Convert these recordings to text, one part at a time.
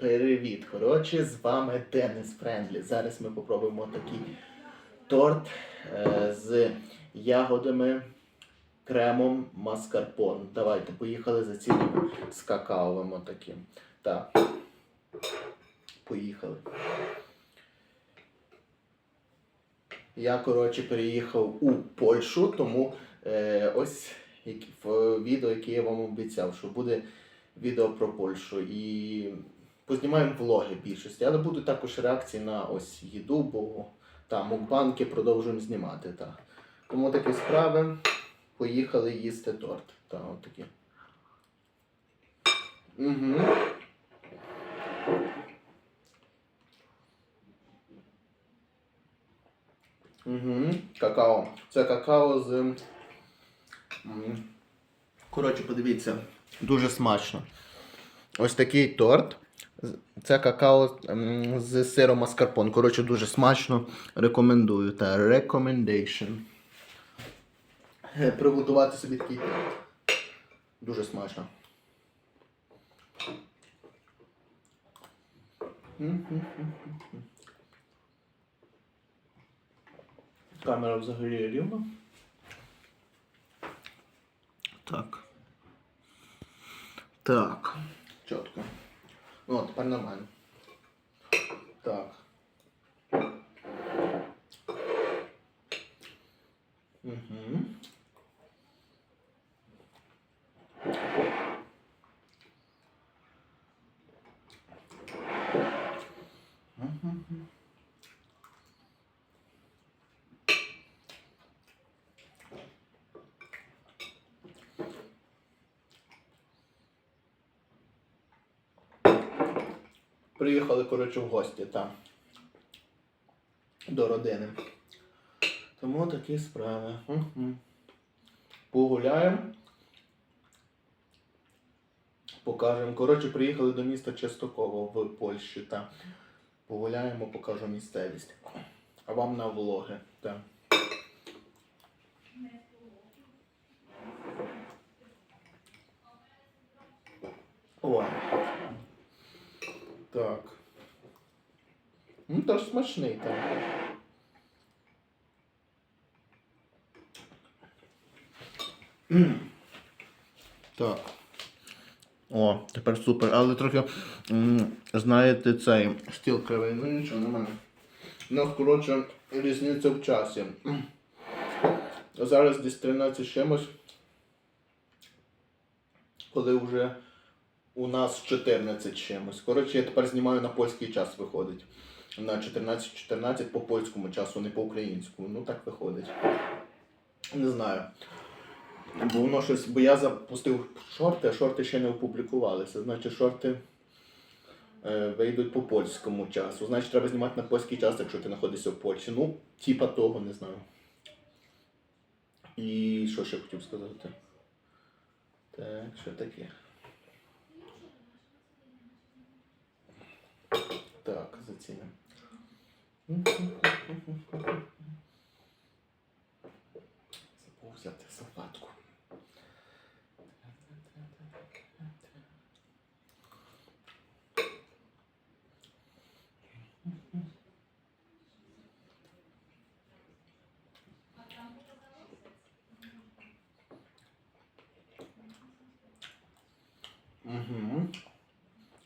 Привіт! Коротше, з вами Денис Френдлі. Зараз ми попробуємо такий торт е, з ягодами, кремом маскарпон. Давайте, поїхали за цілим з какаовим отаким. Так. Поїхали. Я, коротше, переїхав у Польщу, тому е, ось в відео, яке я вам обіцяв, що буде відео про Польщу. І познімаємо влоги більшості, але будуть також реакції на ось їду, бо там мукбанки продовжуємо знімати. Та. Тому такі справи. Поїхали їсти торт. Та, от такі. Угу. Угу. Какао. Це какао з. Коротше, подивіться, дуже смачно. Ось такий торт. Це какао з сиром маскарпон. Коротше, дуже смачно. Рекомендую. Та recommendation. Е, Приготувати собі такий. Дуже смачно. Камера взагалі рівна. Так. Так. Чітко. Ну, от, тепер нормально. Так. Угу. Приїхали, коротше, в гості там. До родини. Тому такі справи. Мгм. Погуляємо. Покажемо. Коротше, приїхали до міста Частоково в Польщі. Та погуляємо, покажу місцевість. А вам на влоги. Та. О. Так. Ну, теж смачний так. Так. О, тепер супер. Але трохи, знаєте, цей стіл кривий. Ну нічого, немає. У нас, коротше, різниця в часі. Зараз десь 13 чимось. Коли вже у нас 14 чимось. Коротше, я тепер знімаю на польський час виходить. На 14-14 по польському часу, не по українському. Ну так виходить. Не знаю. Бо воно щось, бо я запустив шорти, а шорти ще не опублікувалися. Значить, шорти е, вийдуть по польському часу. Значить, треба знімати на польський час, якщо ти знаходишся в Польщі. Ну, типа того, не знаю. І що ще хотів сказати? Так, що таке? Так, зацінимо. Забув взяти салфатку. Угу.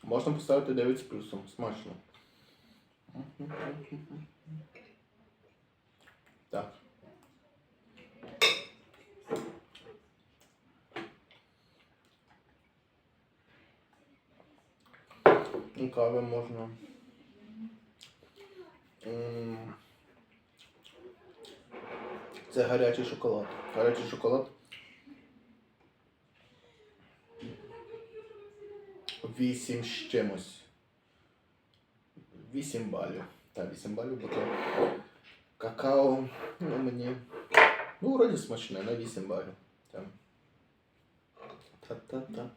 Можна поставити 9 з плюсом. Смачно. Так. Ну, Кави можна. Це гарячий шоколад. Гарячий шоколад. 8 з чимось. 8 балів. Так, 8 балів, бо то какао, ну мені. Ну, вроді смачне, на 8 балів. Та-та-та.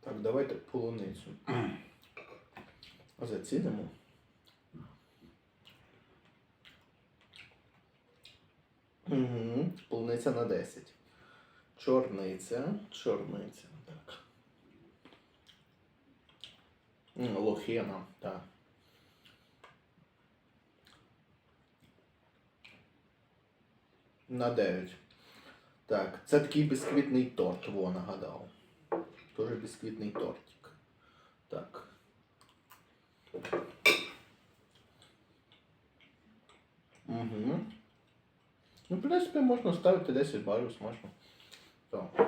Так, давайте полуницю. Зацінимо. Угу. Полуниця на 10. Чорниця. Чорниця. Так. Лохина, так. На 9. Так, це такий бісквітний торт, во нагадав. Тоже бісквітний тортик. Так. Угу. Ну, в принципі, можна ставити 10 балів смачно. Так.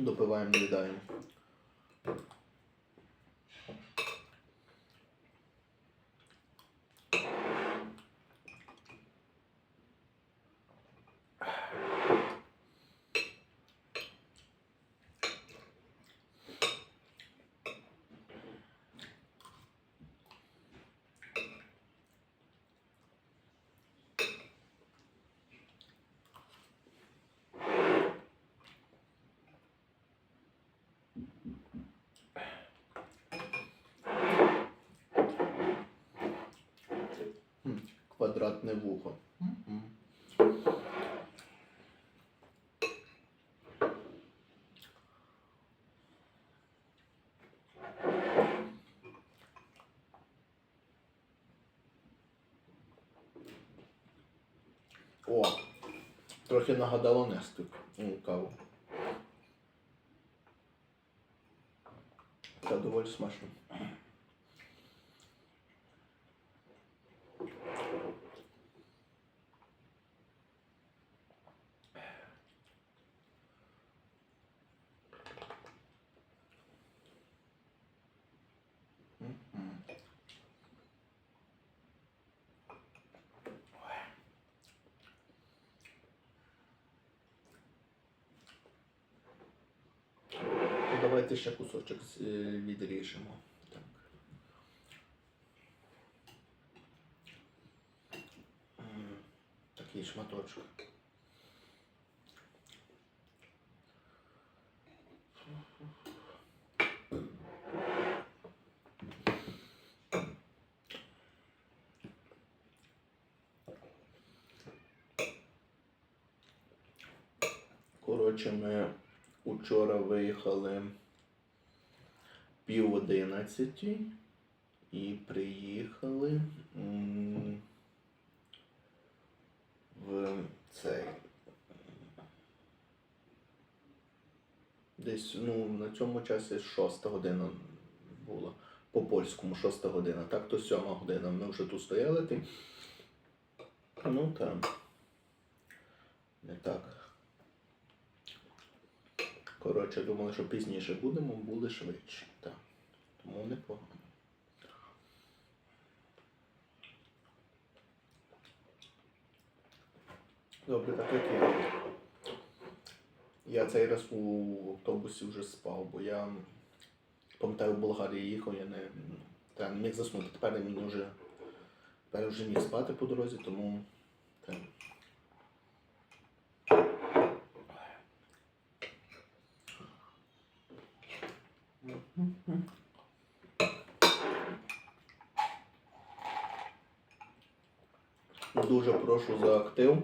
Допиваємо, доїдаємо. М, Квадратне вухо. О, трохи нагадало Нестик. Каву. Та доволі смачно. М-м. Ну, Давайте ще кусочок е, відріжемо. Так. Такий шматочок. Коротше, ми учора виїхали пів одинадцяті і приїхали в цей. Десь ну, на цьому часі шоста година була. По польському шоста година. Так то сьома година. Ми вже тут стояли. Ти... Ну там. Не так. Коротше, думали, що пізніше будемо, були швидше. Так. Тому непогано. Добре, так як я. Я цей раз у автобусі вже спав, бо я пам'ятаю, в Болгарії їхав, я не, та, не міг заснути. Тепер я вже, тепер вже міг спати по дорозі, тому. Та. Дуже прошу за актив,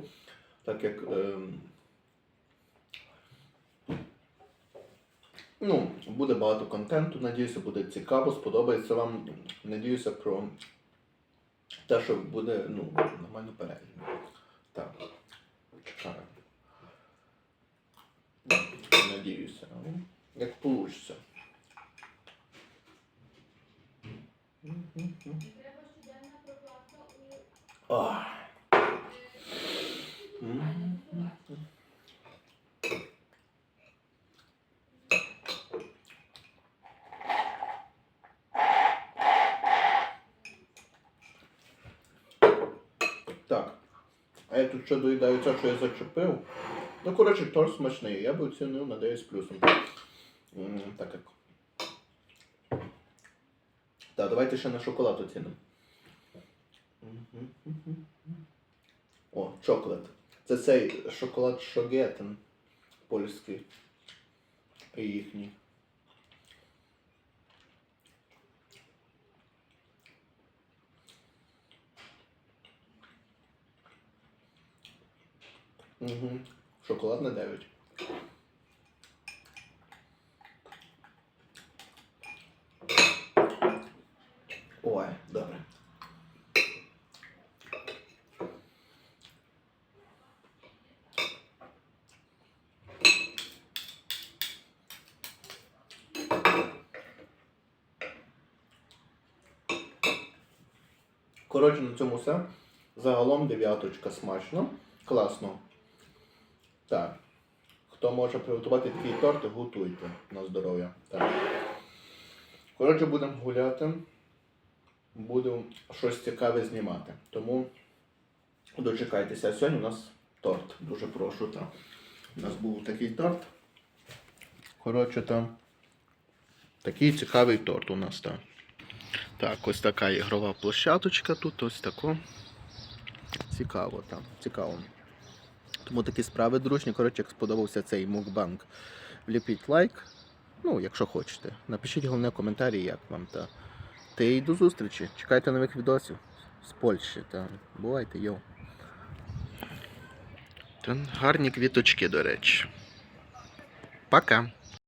так як ем, ну, буде багато контенту, надіюся, буде цікаво, сподобається вам. Надіюся про те, що буде ну, нормально перегляд. Так, чекаю. Надіюся. Як вийде. Треба Так. А я тут ще доїдаю це, що я зачепив. Ну, коротше, торт смачний. Я би оцінив на 9 з плюсом. Так як. Так, давайте ще на шоколад оцінимо. О, чоклет. Це цей шоколад Шогетен польський. І їхній. Угу. Шоколад на 9. Ой, добре. Коротше, на цьому все. Загалом дев'яточка смачно. Класно. Так. Хто може приготувати такий торт, готуйте на здоров'я. Так. Коротше, будемо гуляти. Будемо щось цікаве знімати. Тому дочекайтеся. Сьогодні у нас торт. Дуже прошу. Так. У нас був такий торт. Коротше, там такий цікавий торт у нас там. Так, ось така ігрова площадочка тут, ось тако. Цікаво там, цікаво. Тому такі справи, дружні. Коротше, як сподобався цей мукбанк. Вліпіть лайк. Ну, якщо хочете. Напишіть головне в коментарі, як вам. Та, та й до зустрічі. Чекайте нових відосів з Польщі. Та. Бувайте, йоу. Гарні квіточки, до речі. Пока.